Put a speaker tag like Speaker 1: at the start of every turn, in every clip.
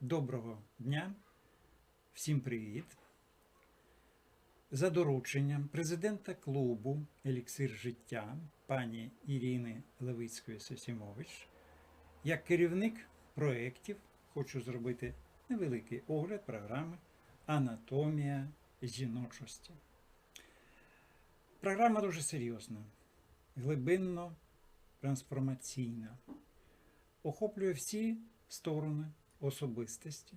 Speaker 1: Доброго дня, всім привіт. За дорученням президента клубу Еліксир життя пані Ірини Левицької Сосімович, як керівник проєктів хочу зробити невеликий огляд програми Анатомія жіночості. Програма дуже серйозна, глибинно трансформаційна, охоплює всі сторони особистості,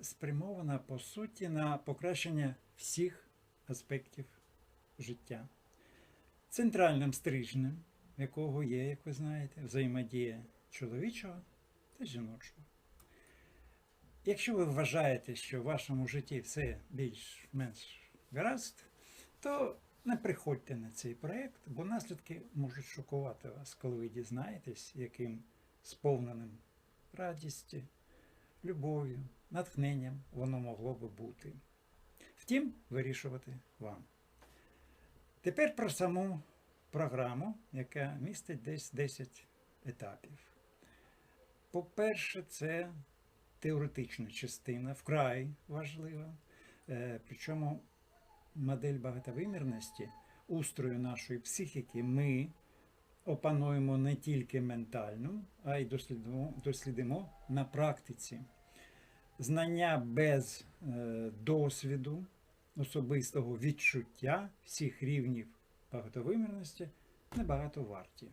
Speaker 1: спрямована по суті на покращення всіх аспектів життя. Центральним стрижнем, якого є, як ви знаєте, взаємодія чоловічого та жіночого. Якщо ви вважаєте, що в вашому житті все більш-менш гаразд, то не приходьте на цей проєкт, бо наслідки можуть шокувати вас, коли ви дізнаєтесь, яким сповненим радістю, любов'ю, натхненням воно могло би бути. Втім, вирішувати вам. Тепер про саму програму, яка містить десь 10 етапів. По-перше, це теоретична частина, вкрай важлива. Е, Причому модель багатовимірності, устрою нашої психіки, ми опануємо не тільки ментально, а й дослідимо, дослідимо на практиці. Знання без е, досвіду, особистого відчуття всіх рівнів багатовимірності небагато варті.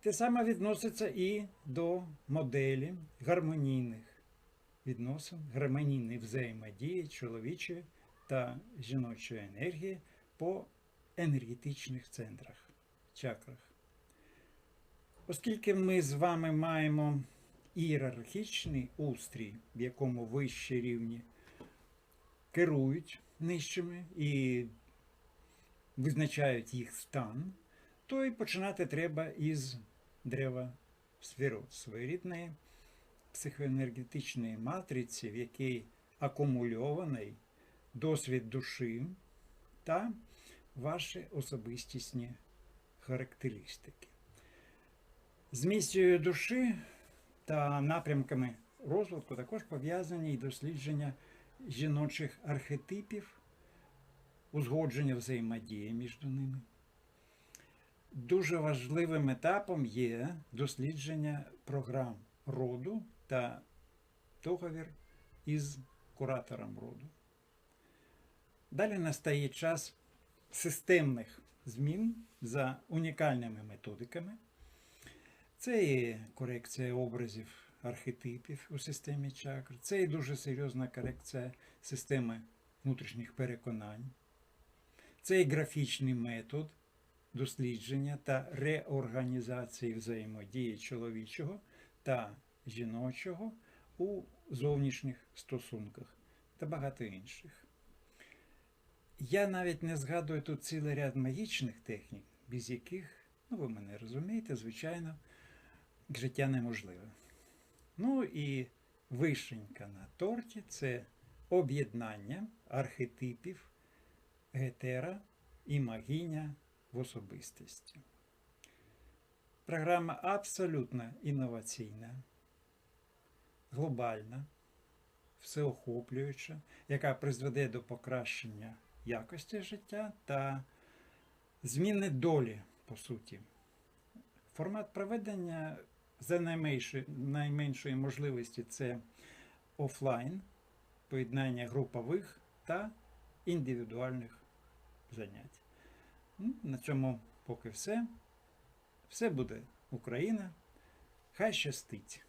Speaker 1: Те саме відноситься і до моделі гармонійних відносин, гармонійної взаємодії чоловічої та жіночої енергії по енергетичних центрах, чакрах. Оскільки ми з вами маємо ієрархічний устрій, в якому вищі рівні керують нижчими і визначають їх стан, то і починати треба із древа сферот, своєрідної психоенергетичної матриці, в якій акумульований досвід душі та ваші особистісні характеристики. З місією душі та напрямками розвитку також пов'язані і дослідження жіночих архетипів, узгодження взаємодії між ними. Дуже важливим етапом є дослідження програм роду та договір із куратором роду. Далі настає час системних змін за унікальними методиками. Це і корекція образів архетипів у системі чакр, це і дуже серйозна корекція системи внутрішніх переконань, це і графічний метод дослідження та реорганізації взаємодії чоловічого та жіночого у зовнішніх стосунках та багато інших. Я навіть не згадую тут цілий ряд магічних технік, без яких, ну ви мене розумієте, звичайно, життя неможливе. Ну і вишенька на торті це об'єднання архетипів гетера і магіня в особистості. Програма абсолютно інноваційна, глобальна, всеохоплююча, яка призведе до покращення якості життя та зміни долі, по суті. Формат проведення за найменшої, можливості це офлайн, поєднання групових та індивідуальних занять. Ну, На цьому поки все. Все буде Україна. Хай щастить!